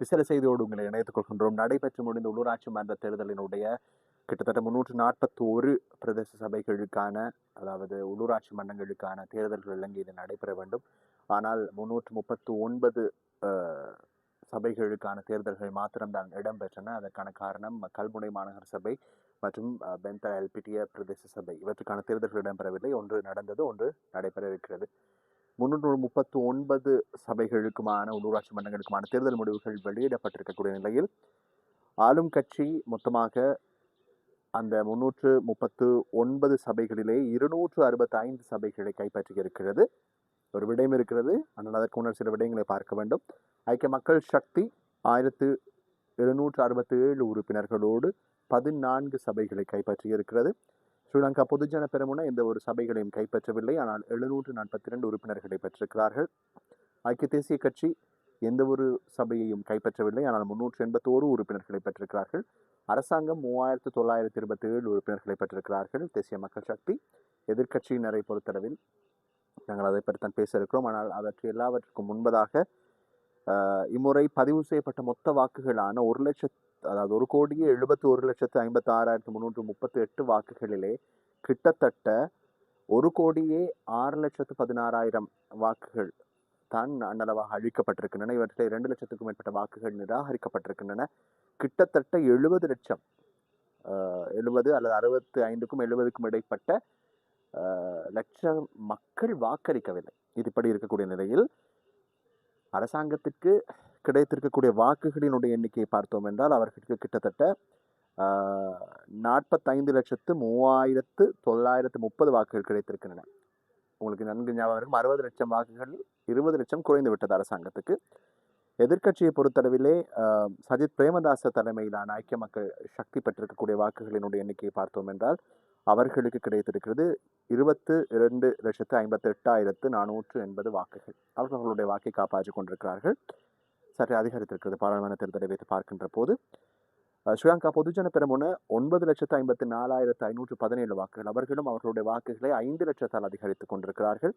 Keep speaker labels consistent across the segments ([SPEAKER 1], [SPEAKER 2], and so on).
[SPEAKER 1] விசேட செய்தியோடு உங்களை இணைத்துக் கொள்கின்றோம். நடைபெற்று முடிந்த உள்ளூராட்சி மன்ற தேர்தலினுடைய கிட்டத்தட்ட முன்னூற்று நாற்பத்தி ஒரு பிரதேச சபைகளுக்கான அதாவது உள்ளூராட்சி மன்றங்களுக்கான தேர்தல்கள் இலங்கையில் நடைபெற வேண்டும். ஆனால் முன்னூற்று முப்பத்து ஒன்பது சபைகளுக்கான தேர்தல்கள் மாத்திரம்தான் இடம்பெற்றன. அதற்கான காரணம் கல்முனை மாநகர சபை மற்றும் பென்தா பெந்தா எல்பிட்டிய பிரதேச சபை. இவற்றுக்கான தேர்தல்கள் இடம்பெறவில்லை. ஒன்று நடந்தது ஒன்று நடைபெற இருக்கிறது. முன்னூற்று முப்பத்து ஒன்பது சபைகளுக்குமான உள்ளூராட்சி மன்றங்களுக்குமான தேர்தல் முடிவுகள் வெளியிடப்பட்டிருக்கக்கூடிய நிலையில் ஆளும் கட்சி மொத்தமாக அந்த முன்னூற்று முப்பத்து ஒன்பது சபைகளிலே இருநூற்று அறுபத்தி ஐந்து சபைகளை கைப்பற்றி இருக்கிறது ஒரு விடயம் இருக்கிறது. ஆனால் அதற்கு முன்னர் சில விடயங்களை பார்க்க வேண்டும். ஐக்கிய மக்கள் சக்தி ஆயிரத்து இருநூற்று அறுபத்தி ஏழு உறுப்பினர்களோடு பதினான்கு சபைகளை கைப்பற்றி இருக்கிறது ஸ்ரீலங்கா பொதுஜன பெருமுன எந்த ஒரு சபைகளையும் கைப்பற்றவில்லை. ஆனால் எழுநூற்று நாற்பத்தி ரெண்டு உறுப்பினர்களை பெற்றிருக்கிறார்கள். ஐக்கிய தேசிய கட்சி எந்த ஒரு சபையையும் கைப்பற்றவில்லை. ஆனால் முன்னூற்று எண்பத்தோரு உறுப்பினர்களை பெற்றிருக்கிறார்கள். அரசாங்கம் மூவாயிரத்து தொள்ளாயிரத்தி இருபத்தி ஏழு உறுப்பினர்களை பெற்றிருக்கிறார்கள். தேசிய மக்கள் சக்தி எதிர்க்கட்சியினரை பொறுத்தளவில் நாங்கள் அதை பற்றி தான் பேசியிருக்கிறோம். ஆனால் அவற்றை எல்லாவற்றுக்கும் முன்பதாக இம்முறை பதிவு செய்யப்பட்ட மொத்த வாக்குகளான ஒரு லட்சத்து அதாவது ஒரு கோடியே எழுபத்தி ஒரு லட்சத்து ஐம்பத்தாறாயிரத்தி முந்நூற்று முப்பத்தி எட்டு வாக்குகளிலே கிட்டத்தட்ட ஒரு கோடியே ஆறு லட்சத்து பதினாறாயிரம் வாக்குகள் தான் அன்னளவாக அழிக்கப்பட்டிருக்கின்றன. இவற்றில் இரண்டு லட்சத்துக்கும் மேற்பட்ட வாக்குகள் நிராகரிக்கப்பட்டிருக்கின்றன. கிட்டத்தட்ட எழுபது லட்சம் எழுபது அல்லது அறுபத்து ஐந்துக்கும் எழுபதுக்கும் இடைப்பட்ட லட்சம் மக்கள் வாக்களிக்கவில்லை. இது இப்படி இருக்கக்கூடிய நிலையில் அரசாங்கத்திற்கு கிடைத்திருக்கக்கூடிய வாக்குகளினுடைய எண்ணிக்கையை பார்த்தோம் என்றால் அவர்களுக்கு கிட்டத்தட்ட நாற்பத்தைந்து லட்சத்து மூவாயிரத்து தொள்ளாயிரத்து முப்பது வாக்குகள் கிடைத்திருக்கின்றன. உங்களுக்கு நன்கு ஞாபகம் இருக்கும் அறுபது லட்சம் வாக்குகள் இருபது லட்சம் குறைந்து விட்டது அரசாங்கத்துக்கு. எதிர்க்கட்சியை பொறுத்தளவிலே சஜித் பிரேமதாச தலைமையிலான ஐக்கிய மக்கள் சக்தி பெற்றிருக்கக்கூடிய வாக்குகளினுடைய எண்ணிக்கையை பார்த்தோம் என்றால் அவர்களுக்கு கிடைத்திருக்கிறது இருபத்து இரண்டு லட்சத்து ஐம்பத்தி எட்டாயிரத்து நானூற்று எண்பது வாக்குகள். அவர்களுடைய வாக்கை காப்பாற்றி கொண்டிருக்கிறார்கள். சற்று அதிகரித்திருக்கிறது. பாராளுமன்ற தேர்தலை வைத்து பார்க்கின்ற போது ஸ்ரீலங்கா பொதுஜன பெரமுன ஒன்பது லட்சத்து ஐம்பத்தி நாலாயிரத்து ஐநூற்று பதினேழு வாக்குகள். அவர்களும் அவர்களுடைய வாக்குகளை ஐந்து லட்சத்தால் அதிகரித்துக் கொண்டிருக்கிறார்கள்.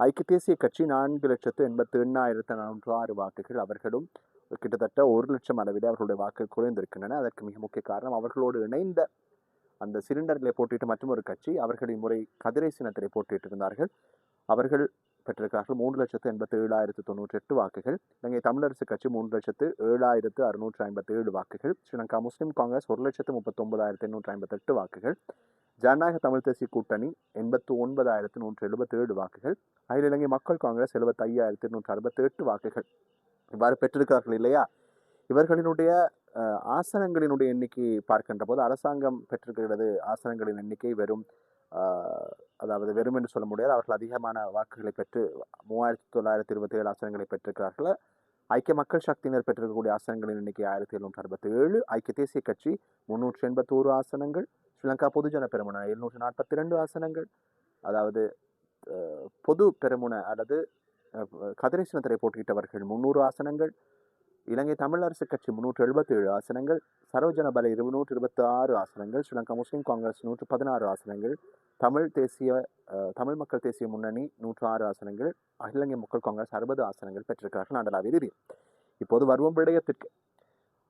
[SPEAKER 1] ஐக்கிய தேசிய கட்சி நான்கு லட்சத்து எண்பத்தி எண்ணாயிரத்து நானூற்று ஆறு வாக்குகள். அவர்களும் கிட்டத்தட்ட ஒரு லட்சம் அளவிலே அவர்களுடைய வாக்குகள் குறைந்திருக்கின்றன. அதற்கு மிக முக்கிய காரணம் அவர்களோடு இணைந்த அந்த சிலிண்டர்களை போட்டியிட்ட மற்றும் ஒரு கட்சி அவர்களின் முறை கதிரை சின்னத்திலே போட்டியிட்டிருந்தார்கள் அவர்கள் பெற்றிருக்கிறார்கள் மூன்று லட்சத்து எண்பத்தி ஏழாயிரத்து தொண்ணூற்றி எட்டு வாக்குகள். இலங்கை தமிழரசு கட்சி மூன்று லட்சத்து ஏழாயிரத்து அறுநூற்றி ஐம்பத்தி ஏழு வாக்குகள். ஸ்ரீலங்கா முஸ்லீம் காங்கிரஸ் ஒரு லட்சத்து முப்பத்தொன்பதாயிரத்து எண்ணூற்றி ஐம்பத்தெட்டு வாக்குகள். ஜனநாயக தமிழ் தேசிய கூட்டணி எண்பத்து ஒன்பதாயிரத்து நூற்றி எழுபத்தி ஏழு வாக்குகள். அகில இலங்கை மக்கள் காங்கிரஸ் எழுபத்தி ஐயாயிரத்து நூற்றி அறுபத்தி எட்டு வாக்குகள். இவ்வாறு பெற்றிருக்கிறார்கள் இல்லையா? இவர்களினுடைய ஆசனங்களினுடைய எண்ணிக்கை பார்க்கின்ற போது அரசாங்கம் பெற்றிருக்கிறது ஆசனங்களின் எண்ணிக்கை வெறும் அதாவது வெறும் என்று சொல்ல முடியாது. அவர்கள் அதிகமான வாக்குகளை பெற்று மூவாயிரத்தி தொள்ளாயிரத்தி இருபத்தி ஏழு ஆசனங்களை பெற்றிருக்கிறார்கள். ஐக்கிய மக்கள் சக்தியினர் பெற்றிருக்கக்கூடிய ஆசனங்களின் எண்ணிக்கை ஆயிரத்தி எழுநூற்றி அறுபத்தி ஏழு ஐக்கிய தேசிய கட்சி முன்னூற்றி எண்பத்தோரு ஆசனங்கள். ஸ்ரீலங்கா பொதுஜன பெருமுன எழுநூற்றி நாற்பத்தி ரெண்டு ஆசனங்கள். அதாவது பொது பெருமுன அல்லது அஹ், போட்டியிட்டவர்கள் முன்னூறு ஆசனங்கள். இலங்கை தமிழ் அரசு கட்சி முன்னூற்று எழுபத்தி ஏழு ஆசனங்கள் சரோஜன பல இருநூற்று இருபத்தி ஆறு ஆசனங்கள் ஸ்ரீலங்கா முஸ்லீம் காங்கிரஸ் நூற்று பதினாறு ஆசனங்கள் தமிழ் தேசிய தமிழ் மக்கள் தேசிய முன்னணி நூற்று ஆறு ஆசனங்கள் அகில இலங்கை மக்கள் காங்கிரஸ் அறுபது ஆசனங்கள் பெற்றிருக்கிறார்கள் நாடளாவிய ரீதியில். இப்போது வருவோம் விடயத்திற்கு.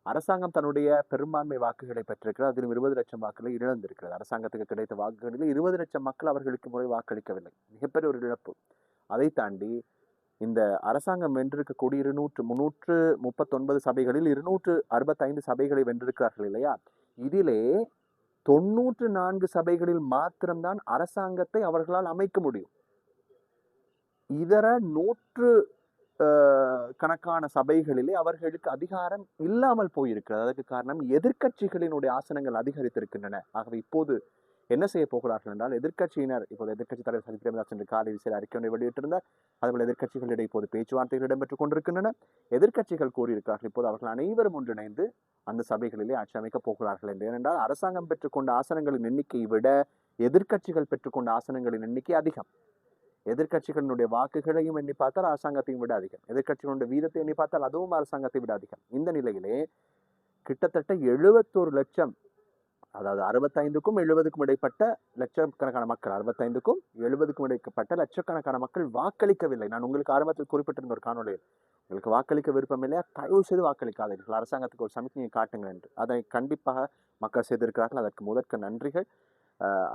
[SPEAKER 1] அரசாங்கம் தன்னுடைய பெரும்பான்மை வாக்குகளை பெற்றிருக்கிறது அதிலும் இருபது லட்சம் வாக்குகளை இழந்திருக்கிறது. அரசாங்கத்துக்கு கிடைத்த வாக்குகளில் இருபது லட்சம் மக்கள் அவர்களுக்கு முறை வாக்களிக்கவில்லை. மிகப்பெரிய ஒரு இழப்பு. அதை தாண்டி இந்த அரசாங்கம் வென்றிருக்கக்கூடிய இருநூற்று முன்னூற்று முப்பத்தொன்பது சபைகளில் இருநூற்று அறுபத்தைந்து சபைகளை வென்றிருக்கிறார்கள் இல்லையா? இதிலே தொன்னூற்று நான்கு சபைகளில் மாத்திரம்தான் அரசாங்கத்தை அவர்களால் அமைக்க முடியும். இதர நூற்று கணக்கான சபைகளிலே அவர்களுக்கு அதிகாரம் இல்லாமல் போயிருக்கிறது. அதற்கு காரணம் எதிர்க்கட்சிகளினுடைய ஆசனங்கள் அதிகரித்திருக்கின்றன. ஆகவே இப்போது என்ன செய்ய போகிறார்கள் என்றால் எதிர்க்கட்சியினர் இப்போது எதிர்க்கட்சி தலைவர் சஜித் பிரேமதாஸ் என்று காலை விசில அறிக்கை ஒன்றை வெளியிட்டிருந்தார். அதுபோல் எதிர்க்கட்சிகளிடையே இப்போது பேச்சுவார்த்தைகள் இடம்பெற்றுக் கொண்டிருக்கின்றன. எதிர்க்கட்சிகள் கூறியிருக்கிறார்கள். இப்போது அவர்கள் அனைவரும் ஒன்றிணைந்து அந்த சபைகளிலே ஆட்சி அமைக்கப் போகிறார்கள் என்று. ஏனென்றால் அரசாங்கம் பெற்றுக்கொண்ட ஆசனங்களின் எண்ணிக்கையை விட எதிர்க்கட்சிகள் பெற்றுக்கொண்ட ஆசனங்களின் எண்ணிக்கை அதிகம். எதிர்க்கட்சிகளினுடைய வாக்குகளையும் எண்ணி பார்த்தால் அரசாங்கத்தையும் விட அதிகம். எதிர்க்கட்சிகளுடைய வீதத்தை எண்ணி பார்த்தால் அதுவும் அரசாங்கத்தை விட அதிகம். இந்த நிலையிலே கிட்டத்தட்ட எழுபத்தோரு லட்சம் அதாவது அறுபத்தைந்துக்கும் எழுபதுக்கும் இடைப்பட்ட லட்சக்கணக்கான மக்கள் அறுபத்தைந்துக்கும் எழுபதுக்கும் இடைப்பட்ட லட்சக்கணக்கான மக்கள் வாக்களிக்கவில்லை. நான் உங்களுக்கு ஆரம்பத்தில் குறிப்பிட்டிருந்த ஒரு காணொலியில் உங்களுக்கு வாக்களிக்க விருப்பம் இல்லையா? தயவு செய்து வாக்களிக்காதீர்கள் அரசாங்கத்துக்கு ஒரு சமிக்ஞையை காட்டுங்கள் என்று. அதை கண்டிப்பாக மக்கள் செய்திருக்கிறார்கள். அதற்கு முதற்க நன்றிகள்.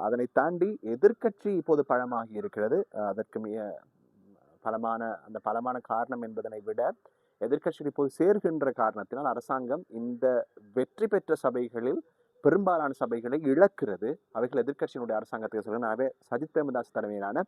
[SPEAKER 1] அதனை தாண்டி எதிர்க்கட்சி இப்போது பழமாகி இருக்கிறது. அதற்கு மிக பலமான அந்த பலமான காரணம் என்பதனை விட எதிர்கட்சிகள் இப்போது சேர்கின்ற காரணத்தினால் அரசாங்கம் இந்த வெற்றி பெற்ற சபைகளில் பெரும்பாலான சபைகளை இழக்கிறது. அவைகள் எதிர்க்கட்சியினுடைய அரசாங்கத்துக்கு சொல்லுங்க எனவே சஜித் பிரேமதாஸ் தலைமையிலான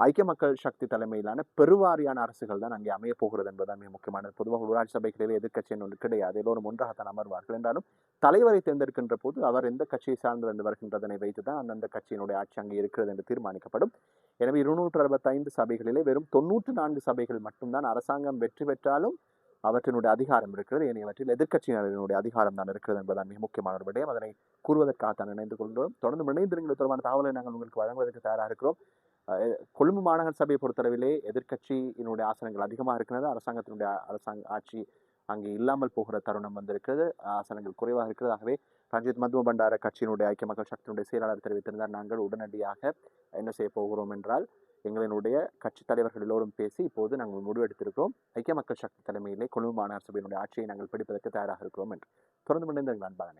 [SPEAKER 1] ஐக்கிய மக்கள் சக்தி தலைமையிலான பெருவாரியான அரசுகள் தான் அங்கே அமைய போகிறது என்பதுதான் மிக முக்கியமானது. பொதுவாக உள்ளாட்சி சபைகளில் எதிர்கட்சி ஒன்று கிடையாது. எல்லோரும் ஒன்றாகத்தான் அமர்வார்கள். என்றாலும் தலைவரை தேர்ந்தெடுக்கின்ற போது அவர் எந்த கட்சியை சார்ந்து வந்து வருகின்றதனை வைத்து தான் அந்தந்த கட்சியினுடைய ஆட்சி அங்கே இருக்கிறது என்று தீர்மானிக்கப்படும். எனவே இருநூற்று அறுபத்தைந்து சபைகளிலே வெறும் தொன்னூற்று நான்கு சபைகள் மட்டும்தான் அரசாங்கம் வெற்றி பெற்றாலும் அவற்றினுடைய அதிகாரம் இருக்கிறது ஏனையவற்றில் எதிர்கட்சியினரினுடைய அதிகாரம் தான் இருக்கிறது என்பதுதான் மிக முக்கியமான ஒரு விடயம். அதனை கூறுவதற்காக தான் இணைந்து கொள்கிறோம். தொடர்ந்து இணைந்திருங்கள். தொடர்பான தகவலை நாங்கள் உங்களுக்கு வழங்குவதற்கு தயாராக இருக்கிறோம். கொழும்பு மாநகர சபையை பொறுத்தளவிலே எதிர்கட்சியினுடைய ஆசனங்கள் அதிகமாக இருக்கிறது. அரசாங்கத்தினுடைய அரசாங்க ஆட்சி அங்கே இல்லாமல் போகிற தருணம் வந்திருக்கிறது. ஆசனங்கள் குறைவாக இருக்கிறது. ஆகவே ரஞ்சித் மதுவ பண்டார கட்சியினுடைய ஐக்கிய மக்கள் சக்தியினுடைய செயலாளர் தெரிவித்திருந்தார். நாங்கள் உடனடியாக என்ன செய்ய போகிறோம் என்றால் எங்களினுடைய கட்சி தலைவர்கள் எல்லோரும் பேசி இப்போது நாங்கள் முடிவெடுத்திருக்கிறோம். ஐக்கிய மக்கள் சக்தி தலைமையிலே கொழும்பு மாநகர சபையினுடைய ஆட்சியை நாங்கள் பிடிப்பதற்கு தயாராக இருக்கிறோம் என்று. தொடர்ந்து இணைந்திருங்கள் அன்பான